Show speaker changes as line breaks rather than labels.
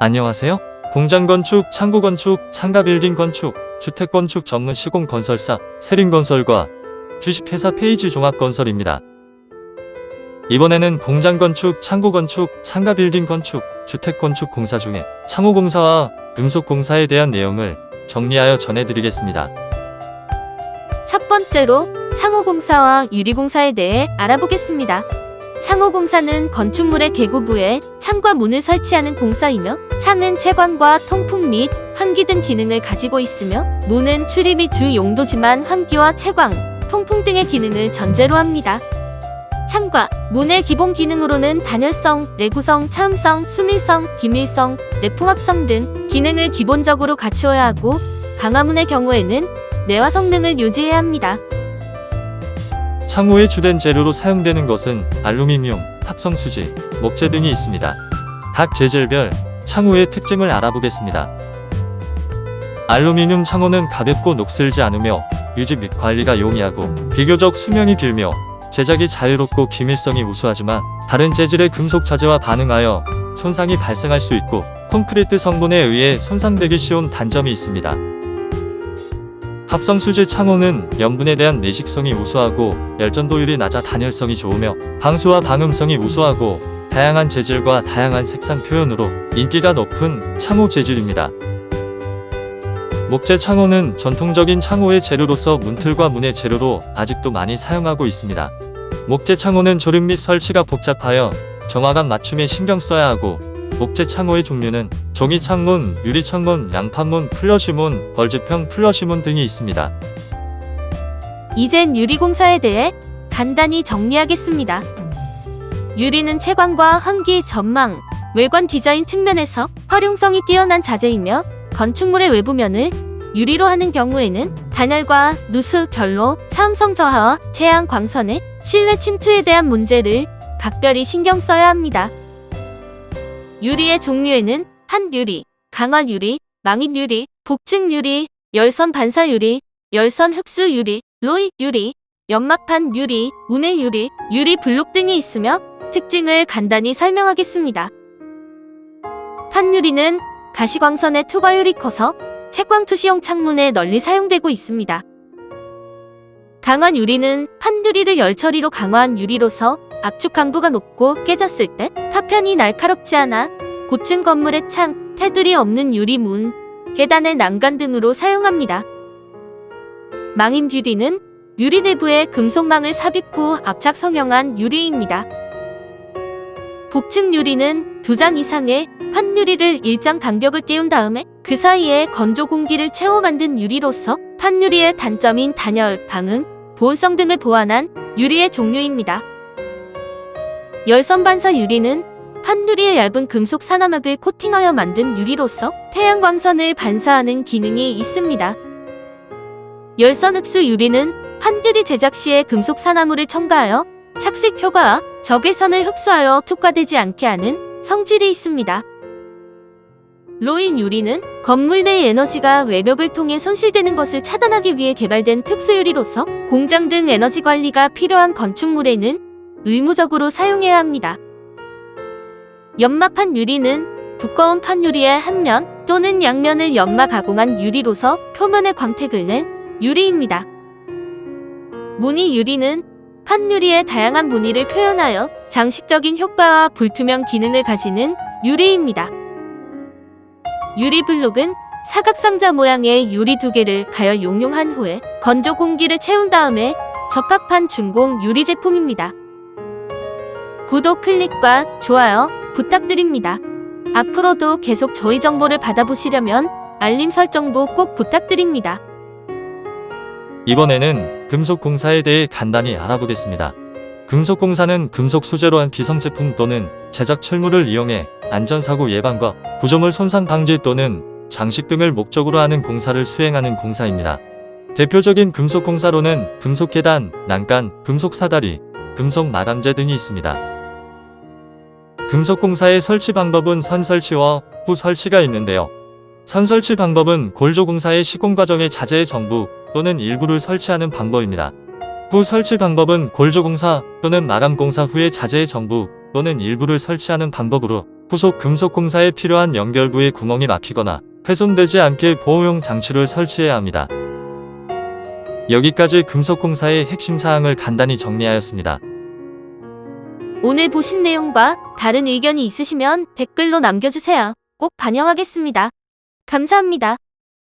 안녕하세요. 공장 건축, 창고 건축, 상가빌딩 건축, 주택 건축 전문 시공 건설사 세린 건설과 주식회사 페이지 종합 건설입니다. 이번에는 공장 건축, 창고 건축, 상가빌딩 건축, 주택 건축 공사 중에 창호 공사와 금속 공사에 대한 내용을 정리하여 전해드리겠습니다.
첫 번째로 창호 공사와 유리 공사에 대해 알아보겠습니다. 창호공사는 건축물의 개구부에 창과 문을 설치하는 공사이며 창은 채광과 통풍 및 환기 등 기능을 가지고 있으며 문은 출입이 주 용도지만 환기와 채광, 통풍 등의 기능을 전제로 합니다. 창과 문의 기본 기능으로는 단열성, 내구성, 차음성, 수밀성, 기밀성, 내풍합성 등 기능을 기본적으로 갖추어야 하고 방화문의 경우에는 내화 성능을 유지해야 합니다.
창호의 주된 재료로 사용되는 것은 알루미늄, 합성수지, 목재 등이 있습니다. 각 재질별 창호의 특징을 알아보겠습니다. 알루미늄 창호는 가볍고 녹슬지 않으며 유지 및 관리가 용이하고 비교적 수명이 길며 제작이 자유롭고 기밀성이 우수하지만 다른 재질의 금속 자재와 반응하여 손상이 발생할 수 있고 콘크리트 성분에 의해 손상되기 쉬운 단점이 있습니다. 합성수지 창호는 염분에 대한 내식성이 우수하고 열전도율이 낮아 단열성이 좋으며 방수와 방음성이 우수하고 다양한 재질과 다양한 색상 표현으로 인기가 높은 창호 재질입니다. 목재 창호는 전통적인 창호의 재료로서 문틀과 문의 재료로 아직도 많이 사용하고 있습니다. 목재 창호는 조립 및 설치가 복잡하여 정확한 맞춤에 신경 써야 하고 목재 창호의 종류는 종이 창문, 유리 창문, 양판문, 플러시문, 벌집형 플러시문 등이 있습니다.
이젠 유리공사에 대해 간단히 정리하겠습니다. 유리는 채광과 환기, 전망, 외관 디자인 측면에서 활용성이 뛰어난 자재이며 건축물의 외부면을 유리로 하는 경우에는 단열과 누수, 결로, 차음성 저하와 태양 광선의 실내 침투에 대한 문제를 각별히 신경 써야 합니다. 유리의 종류에는 한유리, 강화유리, 망입유리, 복층유리, 열선 반사유리, 열선 흡수유리, 로이유리, 연막판 유리, 운해 유리, 유리 블록 등이 있으며 특징을 간단히 설명하겠습니다. 판유리는 가시광선의 투과율이 커서 채광 투시용 창문에 널리 사용되고 있습니다. 강한 유리는 판유리를 열처리로 강화한 유리로서 압축 강도가 높고 깨졌을 때 파편이 날카롭지 않아 고층 건물의 창, 테두리 없는 유리문, 계단의 난간 등으로 사용합니다. 망임 유리는 유리 내부에 금속망을 삽입 후 압착 성형한 유리입니다. 복층 유리는 두 장 이상의 판유리를 일정 간격을 띄운 다음에 그 사이에 건조 공기를 채워 만든 유리로서 판유리의 단점인 단열, 방음, 보온성 등을 보완한 유리의 종류입니다. 열선 반사 유리는 판유리의 얇은 금속 산화막을 코팅하여 만든 유리로서 태양 광선을 반사하는 기능이 있습니다. 열선 흡수 유리는 판유리 제작 시에 금속 산화물을 첨가하여 착색 효과와 적외선을 흡수하여 특화되지 않게 하는 성질이 있습니다. 로인 유리는 건물 내 에너지가 외벽을 통해 손실되는 것을 차단하기 위해 개발된 특수 유리로서 공장 등 에너지 관리가 필요한 건축물에는 의무적으로 사용해야 합니다. 연마판 유리는 두꺼운 판 유리의 한 면 또는 양면을 연마 가공한 유리로서 표면의 광택을 낸 유리입니다. 무늬 유리는 판 유리의 다양한 무늬를 표현하여 장식적인 효과와 불투명 기능을 가지는 유리입니다. 유리 블록은 사각상자 모양의 유리 두 개를 가열 용융한 후에 건조 공기를 채운 다음에 접합한 중공 유리 제품입니다. 구독 클릭과 좋아요 부탁드립니다. 앞으로도 계속 저희 정보를 받아보시려면 알림 설정도 꼭 부탁드립니다.
이번에는 금속공사에 대해 간단히 알아보겠습니다. 금속공사는 금속 소재로 한 기성제품 또는 제작 철물을 이용해 안전사고 예방과 구조물 손상 방지 또는 장식 등을 목적으로 하는 공사를 수행하는 공사입니다. 대표적인 금속공사로는 금속계단, 난간, 금속사다리, 금속마감재 등이 있습니다. 금속공사의 설치 방법은 선설치와 후설치가 있는데요. 선설치 방법은 골조공사의 시공 과정의 자재의 전부 또는 일부를 설치하는 방법입니다. 후 설치 방법은 골조공사 또는 마감공사 후에 자재의 전부 또는 일부를 설치하는 방법으로 후속 금속공사에 필요한 연결부에 구멍이 막히거나 훼손되지 않게 보호용 장치를 설치해야 합니다. 여기까지 금속공사의 핵심 사항을 간단히 정리하였습니다.
오늘 보신 내용과 다른 의견이 있으시면 댓글로 남겨주세요. 꼭 반영하겠습니다. 감사합니다.